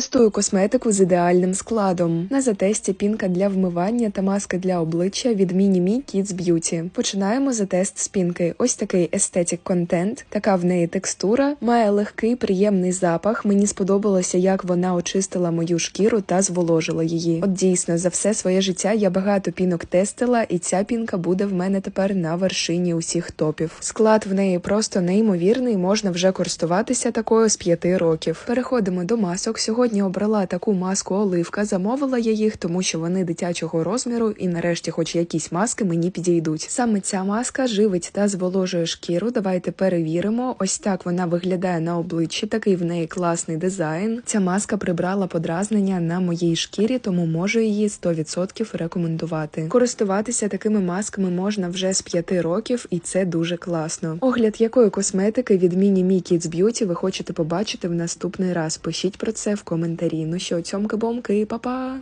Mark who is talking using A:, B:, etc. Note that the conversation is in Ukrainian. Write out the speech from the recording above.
A: Тестую косметику з ідеальним складом. На затесті пінка для вмивання та маска для обличчя від Mini Kids Beauty. Починаємо за тест з пінки. Ось такий естетик контент, така в неї текстура, має легкий приємний запах. Мені сподобалося, як вона очистила мою шкіру та зволожила її. От дійсно, за все своє життя я багато пінок тестила, і ця пінка буде в мене тепер на вершині усіх топів. Склад в неї просто неймовірний, можна вже користуватися такою з 5 років. Переходимо до масок. Сьогодні обрала таку маску оливка, замовила я їх, тому що вони дитячого розміру, і нарешті, хоч якісь маски мені підійдуть. Саме ця маска живить та зволожує шкіру. Давайте перевіримо. Ось так вона виглядає на обличчі. Такий в неї класний дизайн. Ця маска прибрала подразнення на моїй шкірі, тому можу її 100% рекомендувати. Користуватися такими масками можна вже з 5 років, і це дуже класно. Огляд якої косметики від Mini Me Kids Beauty ви хочете побачити в наступний раз. Пишіть про це в коментарі. Ну що, цьомки-бомки, па-па!